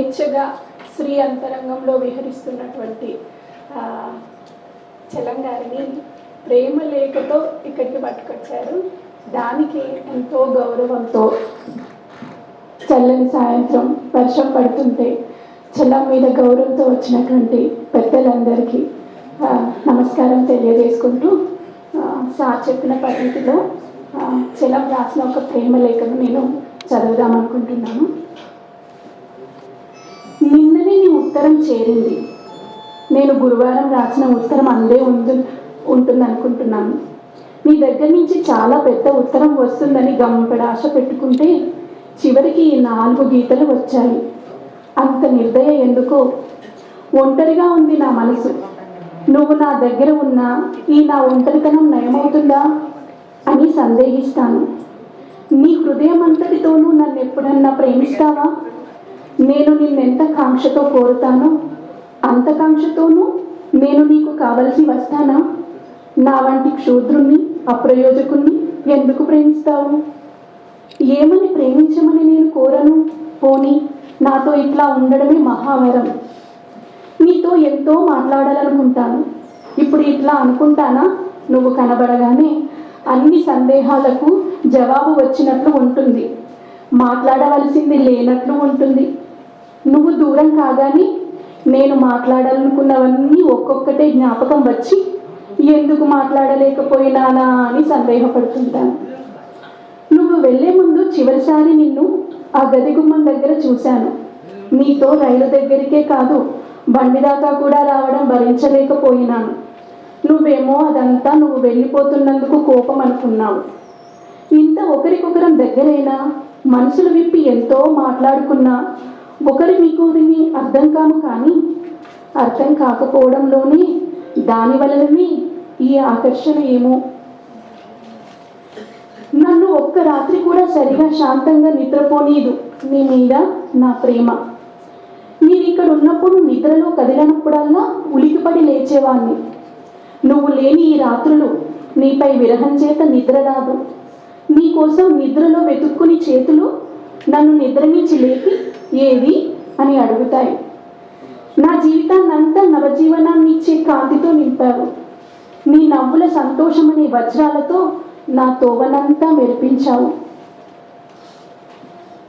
స్వేచ్ఛగా శ్రీ అంతరంగంలో విహరిస్తున్నటువంటి ఆ, చలంగారిని ప్రేమ లేఖతో ఇక్కడికి పట్టుకొచ్చారు. దానికి ఎంతో గౌరవంతో చల్లని సాయంత్రం వర్షం పడుతుంటే చల్లం మీద గౌరవంతో వచ్చినటువంటి పెద్దలందరికీ నమస్కారం తెలియజేసుకుంటూ సార్ చెప్పిన పద్ధతిలో చలం రాసిన ఒక ప్రేమ లేఖను నేను చదువుదాం అనుకుంటున్నాను ఉత్తరం చేరింది. నేను గురువారం రాసిన ఉత్తరం అందే ఉంది ఉంటుంది అనుకుంటున్నాను మీ దగ్గర నుంచి చాలా పెద్ద ఉత్తరం వస్తుందని గంపెడ ఆశ పెట్టుకుంటే చివరికి ఈ నాలుగు గీతలు వచ్చాయి. అంత నిర్దయ ఎందుకో? ఒంటరిగా ఉంది నా మనసు. నువ్వు నా దగ్గర ఉన్నా ఈ నా ఒంటరితనం నయమవుతుందా? అని సందేహిస్తాను. నీ హృదయం అంతటితోనూ నన్ను ఎప్పుడన్నా ప్రేమిస్తావా? నేను నిన్నెంత కాంక్షతో కోరుతానో అంత కాంక్షతోనూ నేను నీకు కావలసి వస్తానా? నా వంటి క్షూద్రుణ్ణి అప్రయోజకుణ్ణి ఎందుకు ప్రేమిస్తావు? ఏమని ప్రేమించమని నేను కోరను? పోని నాతో ఇట్లా ఉండడమే మహావరం. నీతో ఎంతో మాట్లాడాలనుకుంటాను. ఇప్పుడు ఇట్లా అనుకుంటానా? నువ్వు కనబడగానే అన్ని సందేహాలకు జవాబు వచ్చినట్లు ఉంటుంది. మాట్లాడవలసింది లేనట్లు ఉంటుంది. నువ్వు దూరం కాగానే నేను మాట్లాడాలనుకున్నవన్నీ ఒక్కొక్కటే జ్ఞాపకం వచ్చి ఎందుకు మాట్లాడలేకపోయినానా అని సందేహపడుతుంటాను. నువ్వు వెళ్ళే ముందు చివరిసారి నిన్ను ఆ గది గుమ్మం దగ్గర చూశాను. నీతో రైలు దగ్గరికే కాదు బండి దాకా కూడా రావడం భరించలేకపోయినాను. నువ్వేమో అదంతా నువ్వు వెళ్ళిపోతున్నందుకు కోపం అనుకున్నావు. ఇంత ఒకరికొకరం దగ్గరైనా మనసులు విప్పి ఎంతో మాట్లాడుకున్నా ఒకరి మీకోరిని అర్థం కాము కానీ అర్థం కాకపోవడంలోనే దాని వలననే ఈ ఆకర్షణ ఏమో. నన్ను ఒక్క రాత్రి కూడా సరిగా శాంతంగా నిద్రపోనీదు. నీ మీద నా ప్రేమ. నీవు ఇక్కడ ఉన్నప్పుడు నిద్రలో కదిలినప్పుడల్లా ఉలికిపడి లేచేవాణ్ణి. నువ్వు లేని ఈ రాత్రులు నీపై విరహం చేత నిద్ర రాదు. నీకోసం నిద్రలో వెతుక్కుని చేతులు నన్ను నిద్ర నుంచి లేపి ఏది అని అడుగుతాయి. నా జీవితాన్నంతా నవజీవనాన్ని ఇచ్చే కాంతితో నింపారు నీ నవ్వుల సంతోషమనే వజ్రాలతో నా తోవనంతా మెరిపించావు.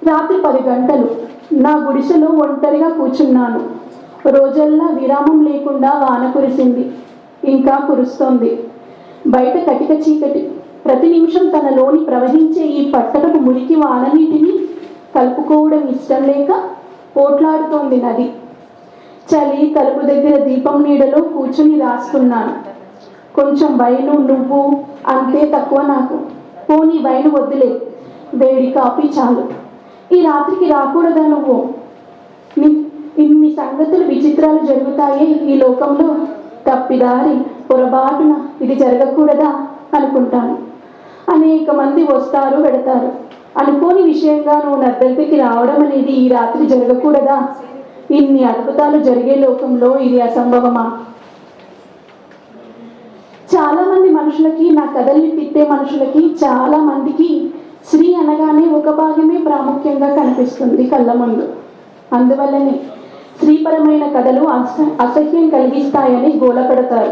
రాత్రి పది గంటలు నా గుడిసెలో ఒంటరిగా కూర్చున్నాను. రోజల్లా విరామం లేకుండా వాన కురిసింది. ఇంకా కురుస్తోంది. బయట కటిక చీకటి. ప్రతి నిమిషం తనలోని ప్రవహించే ఈ పట్టణపు మురికి వాననీటిని కలుపుకోవడం ఇష్టం లేక పోట్లాడుతోంది నది. చలి తలుపు దగ్గర దీపం నీడలో కూర్చుని రాసుకున్నాను కొంచెం వైను నువ్వు అంతే తక్కువ నాకు. పోనీ వైను వద్దులే. వేడి కాఫీ చాలు. ఈ రాత్రికి రాకూడదా నువ్వు? ఇన్ని సంగతులు విచిత్రాలు జరుగుతాయే ఈ లోకంలో? తప్పిదారి పొరపాటున ఇది జరగకూడదా? అనుకుంటాను. అనేక మంది వస్తారు వెడతారు. అనుకోని విషయంగా నువ్వు నా దగ్గరికి రావడం అనేది ఈ రాత్రి జరగకూడదా? ఇన్ని అద్భుతాలు జరిగే లోకంలో ఇది అసంభవమా? చాలా మంది మనుషులకి నా కథల్ని తిట్టే మనుషులకి చాలా మందికి స్త్రీ అనగానే ఒక భాగమే ప్రాముఖ్యంగా కనిపిస్తుంది కళ్ళ ముందు. అందువల్లనే స్త్రీపరమైన కథలు అస అసహ్యం కలిగిస్తాయని గోలపెడతారు.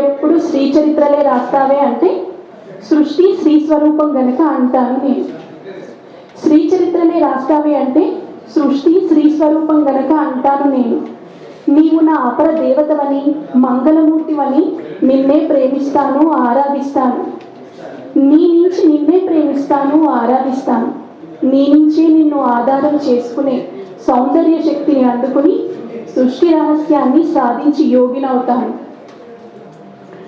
ఎప్పుడు స్త్రీ చరిత్రలే రాస్తావే అంటే సృష్టి స్త్రీ స్వరూపం గనక అంటాను నేను. స్త్రీ చరిత్రనే రాస్తావే అంటే సృష్టి స్త్రీ స్వరూపం గనక అంటాను నేను. నీవు నా అపర దేవతవని మంగళమూర్తివని నిన్నే ప్రేమిస్తాను ఆరాధిస్తాను. నీ నుంచి నిన్నే ప్రేమిస్తాను ఆరాధిస్తాను. నీ నుంచే నిన్ను ఆధారం చేసుకునే సౌందర్య శక్తిని అందుకుని సృష్టి రహస్యాన్ని సాధించి యోగినవుతాను.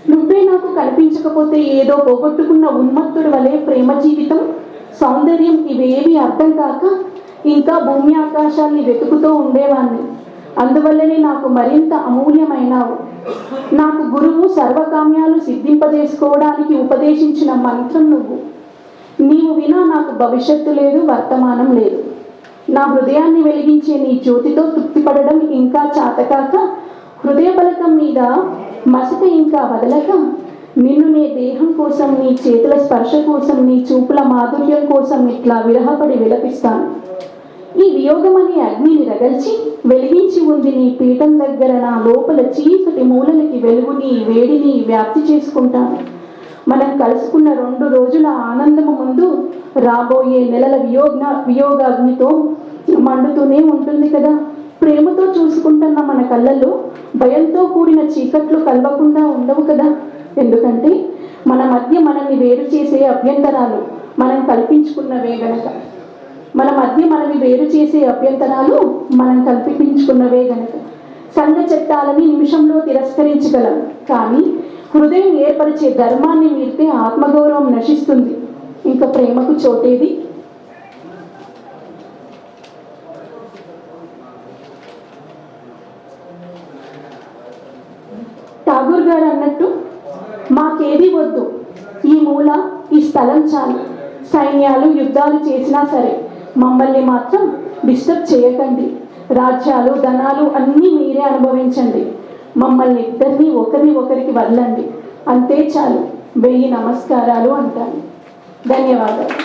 నువ్వే నాకు కనిపించకపోతే ఏదో పోగొట్టుకున్న ఉన్మత్తుడి వలె ప్రేమ జీవితం సౌందర్యం ఇవేవి అర్థం కాక ఇంకా భూమి ఆకాశాన్ని వెతుకుతూ ఉండేవాణ్ణి. అందువల్లనే నాకు మరింత అమూల్యమైనావు. నాకు గురువు సర్వకామ్యాలు సిద్ధింపజేసుకోవడానికి ఉపదేశించిన మంత్రం నువ్వు. నీవు వినా నాకు భవిష్యత్తు లేదు వర్తమానం లేదు. నా హృదయాన్ని వెలిగించే నీ జ్యోతితో తృప్తిపడడం ఇంకా చాతకాక హృదయ ఫలకం మీద మసక ఇంకా వదలక నిన్ను నీ దేహం కోసం నీ చేతుల స్పర్శ కోసం నీ చూపుల మాధుర్యం కోసం ఇట్లా విరహపడి విలపిస్తాను. ఈ వియోగం అనే అగ్నిని రగల్చి వెలిగించి ఉంది నీ పీఠం దగ్గర నా లోపల చీకటి మూలలకి వెలుగుని వేడిని వ్యాప్తి చేసుకుంటాను. మనం కలుసుకున్న రెండు రోజుల ఆనందము ముందు రాబోయే నెలల వియోగ వియోగాగ్నితో మండుతూనే ఉంటుంది కదా. ప్రేమతో చూసుకుంటున్న మన కళ్ళల్లో భయంతో కూడిన చీకట్లు కలవకుండా ఉండవు కదా. ఎందుకంటే మన మధ్య మనల్ని వేరు చేసే అభ్యంతరాలు మనం కల్పించుకున్నవే గనక. మన మధ్య మనల్ని వేరు చేసే అభ్యంతరాలు మనం కల్పించుకున్నవే గనక. సంఘ చట్టాలని నిమిషంలో తిరస్కరించగలం. కానీ హృదయం ఏర్పరిచే ధర్మాన్ని మీరితే ఆత్మగౌరవం నశిస్తుంది. ఇంకా ప్రేమకు చోటేది ఏది వద్దు. ఈ మూల ఈ స్థలం చాలు. సైన్యాలు యుద్ధాలు చేసినా సరే మమ్మల్ని మాత్రం డిస్టర్బ్ చేయకండి. రాజ్యాలు ధనాలు అన్నీ మీరే అనుభవించండి. మమ్మల్ని ఇద్దరిని ఒకరిని ఒకరికి వదలండి. అంతే చాలు. వెయ్యి నమస్కారాలు అంటాను. ధన్యవాదాలు.